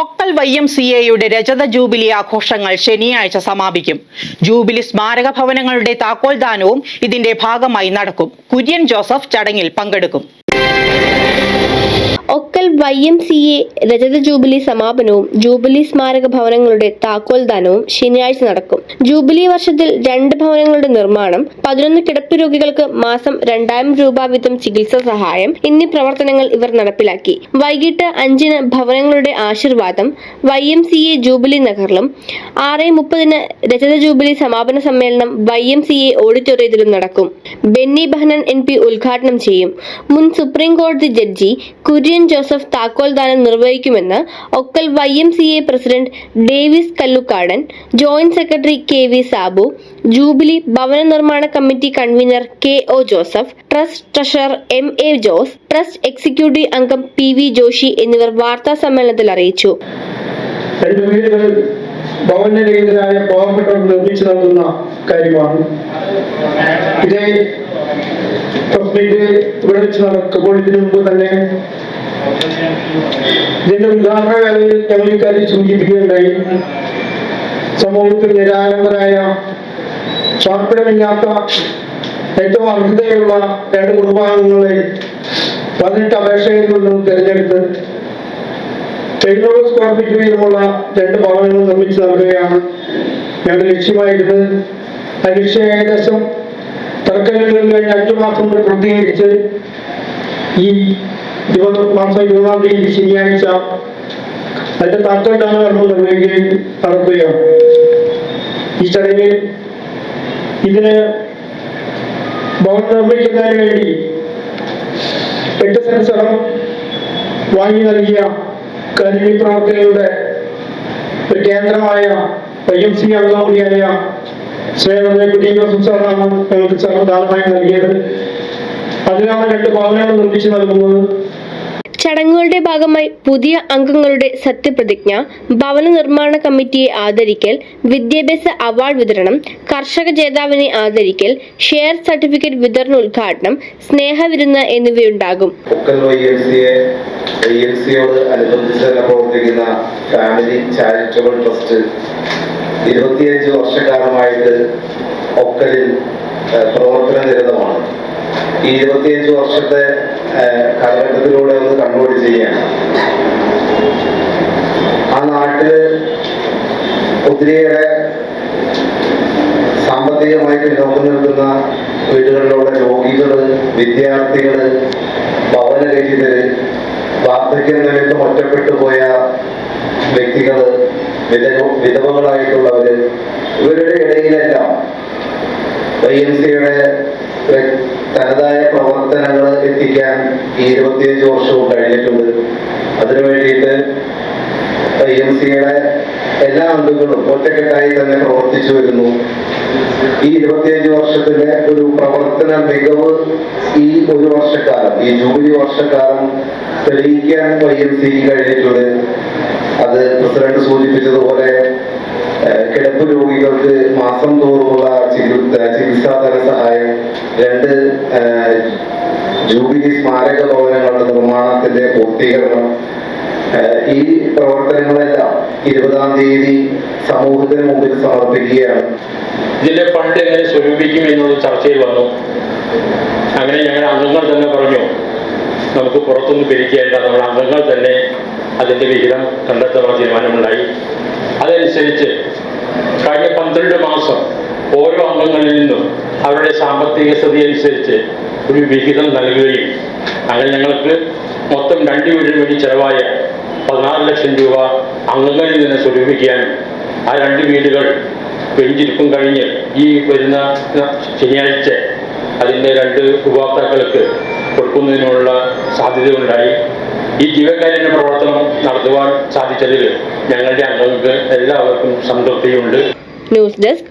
Okkal Y M C എയുടെ രജത jubilee ആഘോഷങ്ങൾ ശനിയാഴ്ച സമാപിക്കും. ജൂബിലി സ്മാരക ഭവനങ്ങളുടെ താക്കോൽദാനവും ഇതിന്റെ ഭാഗമായി നടക്കും. കുര്യൻ ജോസഫ് ചടങ്ങിൽ പങ്കെടുക്കും. Okkal Y M C A രജത ജൂബിലി സമാപനവും ജൂബിലി സ്മാരക ഭവനങ്ങളുടെ താക്കോൽദാനവും ശനിയാഴ്ച നടക്കും. ജൂബിലി വർഷത്തിൽ രണ്ട് ഭവനങ്ങളുടെ നിർമ്മാണം പതിനൊന്ന് കിടപ്പ് രോഗികൾക്ക് മാസം രണ്ടായിരം രൂപ വീതം ചികിത്സാ സഹായം എന്നീ പ്രവർത്തനങ്ങൾ ഇവർ നടപ്പിലാക്കി. വൈകിട്ട് അഞ്ചിന് ഭവനങ്ങളുടെ ആശീർവാദം Y M C A jubilee നഗറിലും ആറ് മുപ്പതിന് രജത ജൂബിലി സമാപന സമ്മേളനം വൈ എം സി എ ഓഡിറ്റോറിയത്തിലും നടക്കും. ബെന്നി ബഹനൻ എം പി ഉദ്ഘാടനം ചെയ്യും. മുൻ സുപ്രീം കോടതി ജഡ്ജി കുര്യൻ ജോസഫ് താക്കോൽദാനം നിർവഹിക്കുമെന്ന് Okkal Y M C A president Davis Kallukkadan joint secretary K V Sabu jubilee ഭവന നിർമ്മാണ committee convener K O Joseph trust treasurer M A Jose trust executive അംഗം P V Joshi എന്നിവർ വാർത്താ സമ്മേളനത്തിൽ അറിയിച്ചു. ഭവനരഹിതരായ പാവപ്പെട്ടവർ നിർമ്മിച്ചു നൽകുന്ന കാര്യമാണ്. ഇതേ പ്രസ് മീറ്റ് ഇവിടെ വെച്ച് നടക്കുമ്പോൾ ഇതിനു മുമ്പ് തന്നെ ഇതിന്റെ ഉദാഹരണ വേളയിൽ ഞങ്ങൾ ഇക്കാര്യം സൂചിപ്പിക്കുകയുണ്ടായി. സമൂഹത്തിൽ നിരാലംബരായ പാർപ്പിടമില്ലാത്ത ഏറ്റവും അർഹതയുള്ള രണ്ട് കുടുംബാംഗങ്ങളെ പതിനെട്ട് അപേക്ഷയിൽ നിന്നും തിരഞ്ഞെടുത്ത് എഴുന്നൂറ് സ്ക്വയർ ഫീറ്റ് വീതമുള്ള രണ്ട് ഭവനങ്ങൾ നിർമ്മിച്ചു നൽകുകയാണ് ഞങ്ങളുടെ ലക്ഷ്യമായിരുന്നത്. ലക്ഷ്യം ഏകദേശം തറക്കല്ലുകളിൽ കഴിഞ്ഞ അഞ്ചു മാസം കൊണ്ട് പൂർത്തീകരിച്ച് ഈ ഇരുപത് മാസം ഇരുപതാം തീയതി ശനിയാഴ്ച അതിന്റെ താക്കോട്ടാണ് നമ്മൾ നിർവഹിക്കുകയും നടത്തുകയാണ് ഈ ചടങ്ങിൽ ഇതിന് ഭവനം നിർമ്മിക്കുന്നതിന് വേണ്ടി എട്ട് സെന്റ് വാങ്ങി നൽകിയ കരുവി പ്രവർത്തനയുടെ കേന്ദ്രമായ ഐ എം സി അംഗം കൂടിയായ സ്നേഹത്തെ കുട്ടിയുടെ സംസ്ഥാനമാണ് ഞങ്ങൾക്ക് സർവദാനമായി നൽകിയത്. അതിനാണ് രണ്ട് ഭവനങ്ങൾ നിർമ്മിച്ചു നൽകുന്നത്. ചടങ്ങുകളുടെ ഭാഗമായി പുതിയ അംഗങ്ങളുടെ സത്യപ്രതിജ്ഞ ഭവന നിർമ്മാണ കമ്മിറ്റിയെ ആദരിക്കൽ വിദ്യാഭ്യാസ അവാർഡ് വിതരണം കർഷക ജേതാവിനെ ആദരിക്കൽ ഷെയർ സർട്ടിഫിക്കറ്റ് വിതരണ ഉദ്ഘാടനം സ്നേഹവിരുന്ന് എന്നിവയുണ്ടാകും. ഫാമിലി ചാരിറ്റബിൾ ട്രസ്റ്റ് പ്രവർത്തന നിരതമാണ് ഈ ഇരുപത്തിയഞ്ച് വർഷത്തെ കാലഘട്ടത്തിലൂടെ ഒന്ന് കണ്ണോടി ചെയ്യാണ് ആ നാട്ടിൽ ഒത്തിരിയേറെ സാമ്പത്തികമായി പിന്നോക്കം നിൽക്കുന്ന വീടുകളിലുള്ള രോഗികൾ വിദ്യാർത്ഥികൾ ഭവനരഹിതര് വാർദ്ധക്യം നിമിത്തം ഒറ്റപ്പെട്ടു പോയ വ്യക്തികൾ വിധവ വിധവകളായിട്ടുള്ളവര് ഇവരുടെ ഇടയിലെല്ലാം വൈ എം സിയുടെ തനതായ പ്രവർത്തനങ്ങൾ എത്തിക്കാൻ ഈ ഇരുപത്തിയഞ്ച് വർഷവും കഴിഞ്ഞിട്ടുണ്ട്. അതിനു വേണ്ടിയിട്ട് ഐ എം സിയുടെ എല്ലാ അംഗങ്ങളും ഒറ്റക്കെട്ടായി തന്നെ പ്രവർത്തിച്ചു വരുന്നു. ഈ ഇരുപത്തിയഞ്ച് വർഷത്തിന്റെ ഒരു പ്രവർത്തന മികവ് ഈ ഒരു വർഷക്കാലം ഈ ജൂബിലി വർഷക്കാലം തെളിയിക്കാൻ ഐ എം സിക്ക് കഴിഞ്ഞിട്ടുണ്ട്. അത് പ്രസിഡന്റ് സൂചിപ്പിച്ചതുപോലെ കിടപ്പ് രോഗികൾക്ക് മാസം തോറുമുള്ള ചികിത്സ സഹായം. രണ്ട് ജൂബിലി സ്മാരക ഭവനങ്ങളുടെ നിർമ്മാണത്തിന്റെ പൂർത്തീകരണം. ഈ പ്രവർത്തനങ്ങളെല്ലാം ഇരുപതാം തീയതി സമൂഹത്തിന് മുമ്പിൽ സമർപ്പിക്കുകയാണ്. ഇതിന്റെ ഫണ്ട് എങ്ങനെ സ്വരൂപിക്കും എന്നൊരു ചർച്ചയിൽ വന്നു. അങ്ങനെ ഞങ്ങളുടെ അംഗങ്ങൾ തന്നെ പറഞ്ഞു നമുക്ക് പുറത്തുനിന്ന് പിരിക്കേണ്ട നമ്മുടെ അംഗങ്ങൾ തന്നെ അതിന്റെ വിഹിതം കണ്ടെത്താനുള്ള തീരുമാനമുണ്ടായി. അതനുസരിച്ച് കഴിഞ്ഞ പന്ത്രണ്ട് മാസം ഓരോ അംഗങ്ങളിൽ നിന്നും അവരുടെ സാമ്പത്തിക സ്ഥിതി അനുസരിച്ച് ഒരു വിഹിതം നൽകുകയും അങ്ങനെ ഞങ്ങൾക്ക് മൊത്തം രണ്ട് വീടിന് വേണ്ടി ചെലവായ പതിനാറ് ലക്ഷം രൂപ അംഗങ്ങളിൽ നിന്ന് സ്വരൂപിക്കാനും ആ രണ്ട് വീടുകൾ വെഞ്ചിരിപ്പും കഴിഞ്ഞ് ഈ വരുന്ന ശനിയാഴ്ച അതിന്റെ രണ്ട് ഉപഭോക്താക്കൾക്ക് കൊടുക്കുന്നതിനുള്ള സാധ്യത ഉണ്ടായി ഈ ജീവകാരുണ്യ പ്രവർത്തനം നടത്തുവാൻ സാധിച്ചതിൽ ഞങ്ങളുടെ അംഗങ്ങൾക്ക് എല്ലാവർക്കും സംതൃപ്തിയുണ്ട്. News desk